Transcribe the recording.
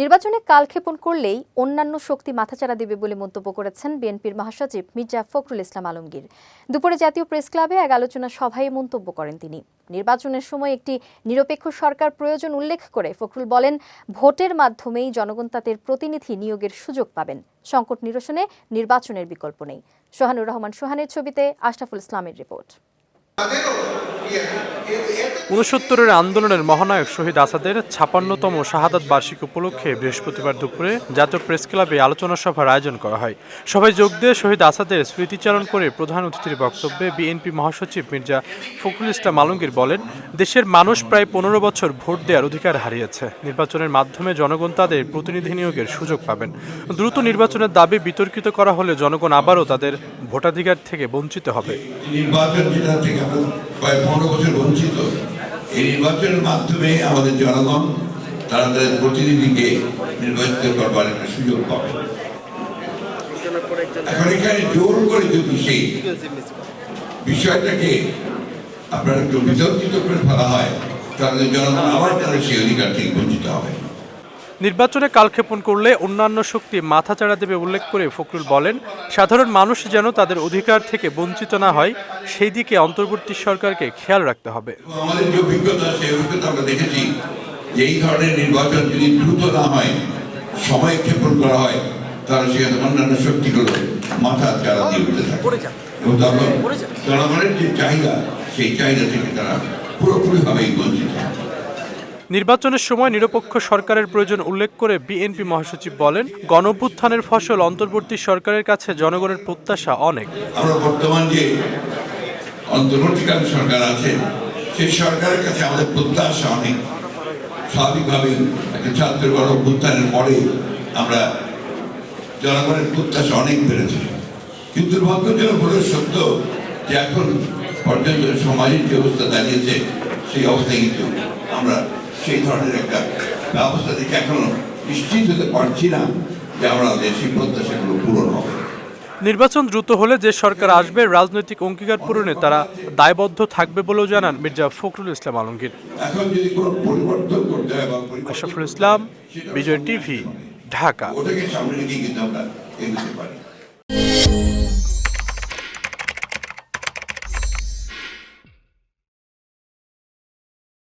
নির্বাচনে কালক্ষেপণ করলেই অন্যান্য শক্তি মাথাচাড়া দেবে বলে মন্তব্য করেছেন বিএনপির মহাসচিব মির্জা ফখরুল ইসলাম আলমগীর। দুপুরে জাতীয় প্রেস ক্লাবে এক আলোচনা সভায় মন্তব্য করেন তিনি। নির্বাচনের সময় একটি নিরপেক্ষ সরকার প্রয়োজন উল্লেখ করে ফখরুল বলেন, ভোটের মাধ্যমেই জনগণ তাদের প্রতিনিধি নিয়োগের সুযোগ পাবেন। সংকট নিরসনে নির্বাচনের বিকল্প নেই। সোহানুর রহমান সোহানের ছবিতে আশরাফুল ইসলামের রিপোর্ট। উনসত্তরের আন্দোলনের মহানায়ক শহীদ আসাদের ছাপান্নতম শাহাদাত বার্ষিকী উপলক্ষে বৃহস্পতিবার দুপুরে জাতীয় প্রেস ক্লাবে আলোচনা সভার আয়োজন করা হয়। সভায় যোগ দিয়ে শহীদ আসাদের স্মৃতিচারণ করে প্রধান অতিথির বক্তব্যে বিএনপি মহাসচিব মির্জা ফখরুল ইসলাম আলমগীর বলেন, দেশের মানুষ প্রায় পনেরো বছর ভোট দেওয়ার অধিকার হারিয়েছে। নির্বাচনের মাধ্যমে জনগণ তাদের প্রতিনিধি নিয়োগের সুযোগ পাবেন। দ্রুত নির্বাচনের দাবি বিতর্কিত করা হলে জনগণ আবারও তাদের ভোটাধিকার থেকে বঞ্চিত হবে। নির্বাচন পনেরো বছর বঞ্চিত। এই নির্বাচনের মাধ্যমে আমাদের জনগণ তারা তাদের প্রতিনিধিকে নির্বাচিত করবার একটা সুযোগ পাবে। এখন এখানে জোর করে যদি সেই বিষয়টাকে আপনার একটু বিতর্কিত করে ফেলা হয়, তাহলে জনগণ আবার তারা সেই অধিকার থেকে বঞ্চিত হবে। নির্বাচনে কালক্ষেপণ করলে অন্যান্য শক্তি মাথাচাড়া দেবে উল্লেখ করে ফখরুল বলেন সাধারণ মানুষ যেন তাদের অধিকার থেকে বঞ্চিত না হয় সেই দিকে অন্তর্বর্তী সরকারকে খেয়াল রাখতে হবে। আমাদের যে অভিজ্ঞতা সেই অভিজ্ঞতা আমরা দেখেছি যে এই ধরনের নির্বাচন যদি দ্রুত না হয় সময় ক্ষেপণ করা হয় তাহলে সেখানে অন্যান্য শক্তিগুলো মাথা চারা দিয়ে উঠতে থাকে। এবং তখন জনগণের যে চাহিদা সেই চাহিদা থেকে তারা পুরোপুরিভাবেই বঞ্চিত। নির্বাচনের সময় নিরপেক্ষ সরকারের প্রয়োজন উল্লেখ করে বিএনপি মহাসচিব বলেন গণভ্যুত্থানের ফসল অন্তর্বর্তী সরকারের কাছে জনগণের প্রত্যাশা অনেক। আমরা বর্তমান যে অন্তর্বর্তীকালীন সরকার আছে, সেই সরকারের কাছে আমাদের প্রত্যাশা অনেক। একটা ছাত্র পরে আমরা জনগণের প্রত্যাশা অনেক বেড়েছে। কিন্তু দুর্ভাগ্যজনক সত্য যে এখন পর্যন্ত সমাজের যে অবস্থা দাঁড়িয়েছে, সেই অবস্থায় কিন্তু আমরা সেই ধরনের একটা ব্যবস্থা থেকে এখনও নিশ্চিত হতে পারছি না যে আমরা সেই প্রত্যাশাগুলো পূরণ হবে। নির্বাচন দ্রুত হলে যে সরকার আসবে রাজনৈতিক অঙ্গীকার পূরণে তারা দায়বদ্ধ থাকবে বলেও জানান মির্জা ফখরুল ইসলাম আলমগীর। আশরাফুল ইসলাম বিজয় টিভি ঢাকা।